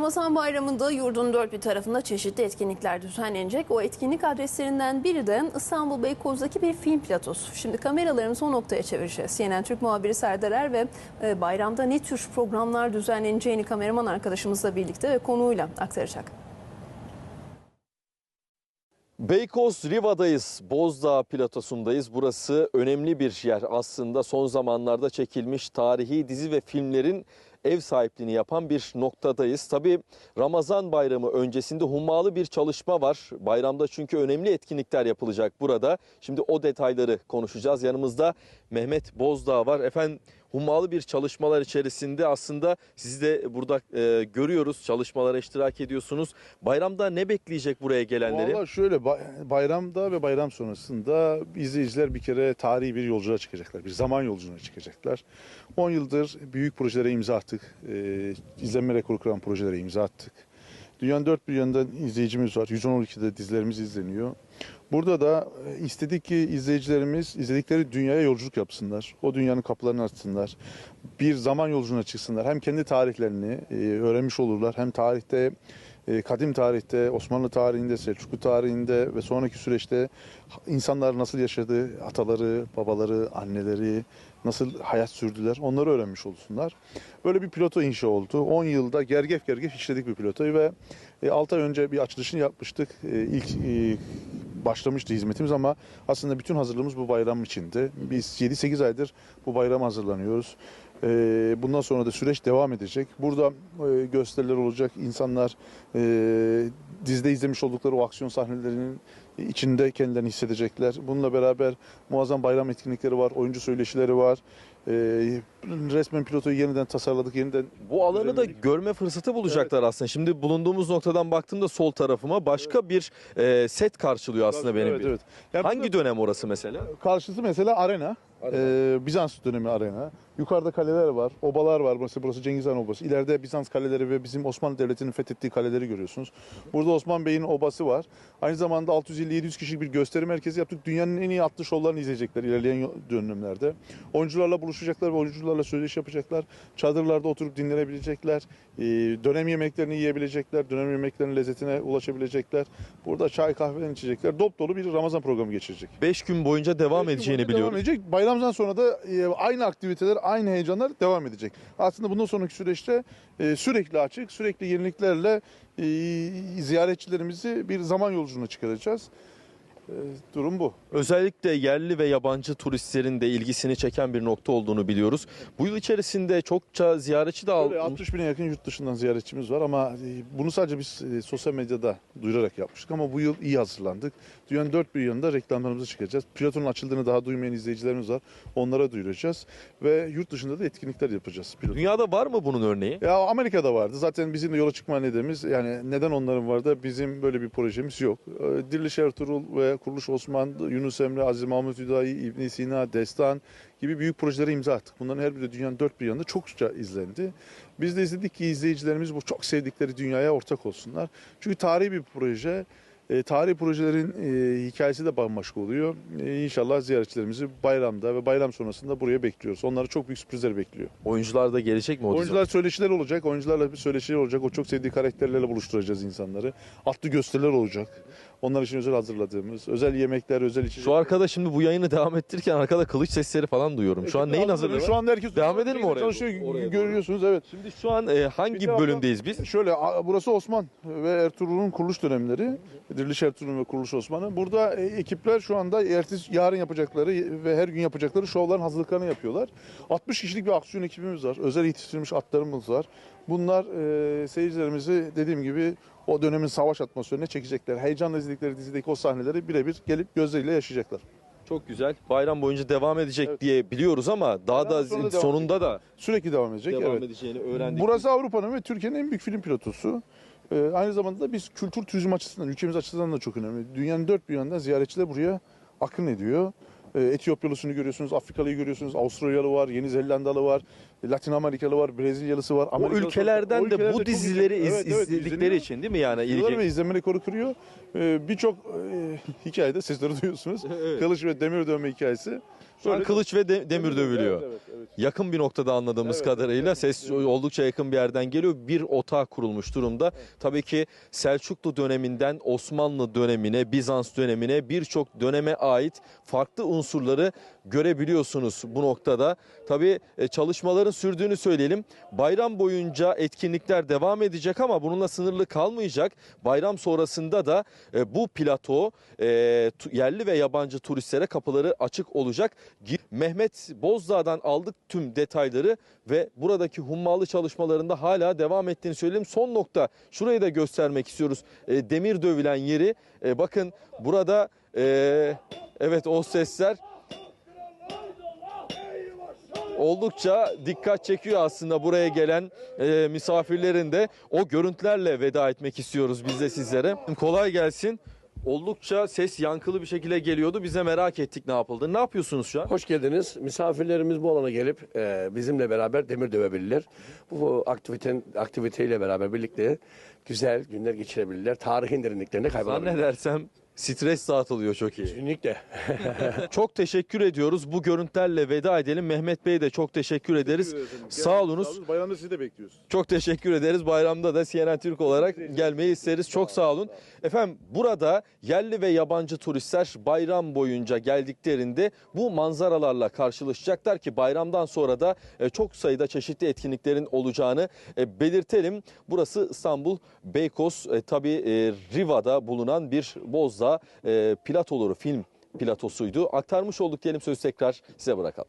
Ramazan bayramında yurdun dört bir tarafında çeşitli etkinlikler düzenlenecek. O etkinlik adreslerinden biri de İstanbul Beykoz'daki bir film platosu. Şimdi kameralarımızı o noktaya çevireceğiz. CNN Türk muhabiri Serdar Er ve e, bayramda ne tür programlar düzenleneceğini kameraman arkadaşımızla birlikte ve konuğuyla aktaracak. Beykoz Riva'dayız. Bozdağ platosundayız. Burası önemli bir yer. Aslında son zamanlarda çekilmiş tarihi dizi ve filmlerin ev sahipliğini yapan bir noktadayız. Tabii Ramazan bayramı öncesinde hummalı bir çalışma var. Bayramda çünkü önemli etkinlikler yapılacak burada. Şimdi o detayları konuşacağız. Yanımızda Mehmet Bozdağ var. Efendim hummalı bir çalışmalar içerisinde aslında sizi de burada e, görüyoruz. Çalışmalara iştirak ediyorsunuz. Bayramda ne bekleyecek buraya gelenleri? Valla şöyle bay- bayramda ve bayram sonrasında izleyiciler bir kere tarihi bir yolculuğa çıkacaklar. Bir zaman yolculuğuna çıkacaklar. 10 yıldır büyük projelere imza attık. Ee, izlenme rekoru kıran projelere imza attık. Dünyanın dört bir yanından izleyicimiz var. 112'de dizilerimiz izleniyor. Burada da e, istedik ki izleyicilerimiz izledikleri dünyaya yolculuk yapsınlar. O dünyanın kapılarını açsınlar. Bir zaman yolculuğuna çıksınlar. Hem kendi tarihlerini e, öğrenmiş olurlar. Hem tarihte e, kadim tarihte, Osmanlı tarihinde, Selçuklu tarihinde ve sonraki süreçte insanlar nasıl yaşadı, ataları, babaları, anneleri nasıl hayat sürdüler onları öğrenmiş olsunlar. Böyle bir piloto inşa oldu. 10 yılda gergef gergef işledik bir pilotoyu ve 6 ay önce bir açılışını yapmıştık. E, İlk e, başlamıştı hizmetimiz ama aslında bütün hazırlığımız bu bayram içindi. Biz 7-8 aydır bu bayram hazırlanıyoruz. Ee, Bundan sonra da süreç devam edecek. Burada e, gösteriler olacak. İnsanlar e, dizide izlemiş oldukları o aksiyon sahnelerinin içinde kendilerini hissedecekler. Bununla beraber muazzam bayram etkinlikleri var, oyuncu söyleşileri var. Ee, Resmen pilotoyu yeniden tasarladık, yeniden Bu alanı da görme fırsatı bulacaklar aslında. Şimdi bulunduğumuz noktadan baktığımda sol tarafıma başka bir e, set karşılıyor aslında benim. Evet, bir. evet. Yani Hangi dönem orası mesela? karşısı mesela arena. Ee, Bizans dönemi arena. Yukarıda kaleler var, obalar var. Mesela burası Cengiz Han Obası. İleride Bizans kaleleri ve bizim Osmanlı Devleti'nin fethettiği kaleleri görüyorsunuz. Burada Osman Bey'in obası var. Aynı zamanda 650-700 kişilik bir gösteri merkezi yaptık. Dünyanın en iyi atlı şovlarını izleyecekler ilerleyen dönemlerde. Oyuncularla buluşacaklar ve oyuncularla söyleşi yapacaklar. Çadırlarda oturup dinlenebilecekler. Ee, dönem yemeklerini yiyebilecekler. Dönem yemeklerinin lezzetine ulaşabilecekler. Burada çay kahveden içecekler. Dop dolu bir Ramazan programı geçirecek. 5 gün boyunca devam edeceğini boyunca biliyoruz. Devam edecek. Bayramdan sonra da e, aynı aktiviteler, aynı heyecanlar devam edecek. Aslında bundan sonraki süreçte e, sürekli açık, sürekli yeniliklerle e, ziyaretçilerimizi bir zaman yolculuğuna çıkaracağız. E, durum bu. Özellikle yerli ve yabancı turistlerin de ilgisini çeken bir nokta olduğunu biliyoruz. Bu yıl içerisinde çokça ziyaretçi de almış. 60 bine yakın yurt dışından ziyaretçimiz var ama e, bunu sadece biz e, sosyal medyada duyurarak yapmıştık ama bu yıl iyi hazırlandık. Dünyanın dört bir yanında reklamlarımızı çıkacağız. Platonun açıldığını daha duymayan izleyicilerimiz var. Onlara duyuracağız ve yurt dışında da etkinlikler yapacağız. Platon. Dünyada var mı bunun örneği? Ya Amerika'da vardı. Zaten bizim de yola çıkma nedenimiz yani neden onların var da bizim böyle bir projemiz yok. Ee, Diriliş Ertuğrul ve Kuruluş Osman, Yunus Emre, Aziz Mahmut Hüdayi, İbn Sina, Destan gibi büyük projelere imza attık. Bunların her biri dünyanın dört bir yanında çokça izlendi. Biz de istedik ki izleyicilerimiz bu çok sevdikleri dünyaya ortak olsunlar. Çünkü tarihi bir proje. E, tarihi projelerin e, hikayesi de bambaşka oluyor. E, inşallah ziyaretçilerimizi bayramda ve bayram sonrasında buraya bekliyoruz. Onları çok büyük sürprizler bekliyor. Oyuncular da gelecek mi o? Oyuncular söyleşiler olacak. Oyuncularla bir söyleşiler olacak. O çok sevdiği karakterlerle buluşturacağız insanları. Atlı gösteriler olacak. Onlar için özel hazırladığımız. Özel yemekler, özel içecekler. Şu arkada şimdi bu yayını devam ettirirken arkada kılıç sesleri falan duyuyorum. Şu an neyin hazırlığı Şu anda herkes Devam edelim mi oraya Çalışıyor? Oraya görüyorsunuz evet. Şimdi şu an e, hangi bölümdeyiz biz? Şöyle burası Osman ve Ertuğrul'un kuruluş dönemleri. Diriliş Ertuğrul ve Kuruluş Osman'ı. Burada e, ekipler şu anda ertesi yarın yapacakları ve her gün yapacakları şovların hazırlıklarını yapıyorlar. 60 kişilik bir aksiyon ekibimiz var. Özel yetiştirilmiş atlarımız var. Bunlar e, seyircilerimizi dediğim gibi o dönemin savaş atmosferine çekecekler. Heyecanla izledikleri dizideki o sahneleri birebir gelip gözleriyle yaşayacaklar. Çok güzel. Bayram boyunca devam edecek Evet. diye biliyoruz ama daha da Bayram da devam sonunda da Sürekli devam edecek. devam evet. edeceğini öğrendik. Burası Avrupa'nın ve Türkiye'nin en büyük film pilotosu. Ee, aynı zamanda da biz kültür turizm açısından, ülkemiz açısından da çok önemli. Dünyanın dört bir yanından ziyaretçiler buraya akın ediyor. Ee, Etiyopyalısını görüyorsunuz, Afrikalıyı görüyorsunuz, Avustralyalı var, Yeni Zelandalı var, Latin Amerikalı var, Brezilyalısı var. o Amerikalısı var. ülkelerden O de bu dizileri iz- Evet, evet, izledikleri izleniyor. için değil mi yani İzliyorlar ve ilgi? izlenme rekoru kırıyor. Ee, Birçok e, hikayede sesleri duyuyorsunuz. Evet. Kılıç ve demir dövme hikayesi. Şu an Öyle- kılıç ve de- demir dövülüyor. Evet, evet. Yakın bir noktada anladığımız Evet, kadarıyla evet, ses evet. oldukça yakın bir yerden geliyor. Bir otağı kurulmuş durumda. Tabii ki Selçuklu döneminden Osmanlı dönemine, Bizans dönemine birçok döneme ait farklı unsurları görebiliyorsunuz bu noktada. Tabii e, çalışmaların sürdüğünü söyleyelim. Bayram boyunca etkinlikler devam edecek ama bununla sınırlı kalmayacak. Bayram sonrasında da e, bu plato e, yerli ve yabancı turistlere kapıları açık olacak. Mehmet Bozdağ'dan aldık tüm detayları ve buradaki hummalı çalışmalarında hala devam ettiğini söyleyelim. Son nokta şurayı da göstermek istiyoruz. E, demir dövülen yeri E, bakın burada e, evet o sesler oldukça dikkat çekiyor aslında buraya gelen e, misafirlerin de o görüntülerle veda etmek istiyoruz biz de sizlere. Kolay gelsin. Oldukça ses yankılı bir şekilde geliyordu. Biz de merak ettik ne yapıldı. Ne yapıyorsunuz şu an? Hoş geldiniz. Misafirlerimiz bu alana gelip e, bizimle beraber demir dövebilirler. Bu aktiviten aktiviteyle beraber birlikte güzel günler geçirebilirler. Tarihin derinliklerine kaybolabilirler. Zannedersem stres dağıtılıyor çok iyi. Kesinlikle. Çok teşekkür ediyoruz. Bu görüntülerle veda edelim. Mehmet Bey'e de çok teşekkür ederiz. Sağ olunuz. Bayramda sizi de bekliyoruz. Çok teşekkür ederiz. Bayramda da CNN Türk olarak gelmeyi isteriz. Çok sağ olun. Efendim burada yerli ve yabancı turistler bayram boyunca geldiklerinde bu manzaralarla karşılaşacaklar ki bayramdan sonra da e, çok sayıda çeşitli etkinliklerin olacağını e, belirtelim. Burası İstanbul Beykoz e, tabii e, Riva'da bulunan bir Bozdağ e, platoları film platosuydu. Aktarmış olduk diyelim sözü tekrar size bırakalım.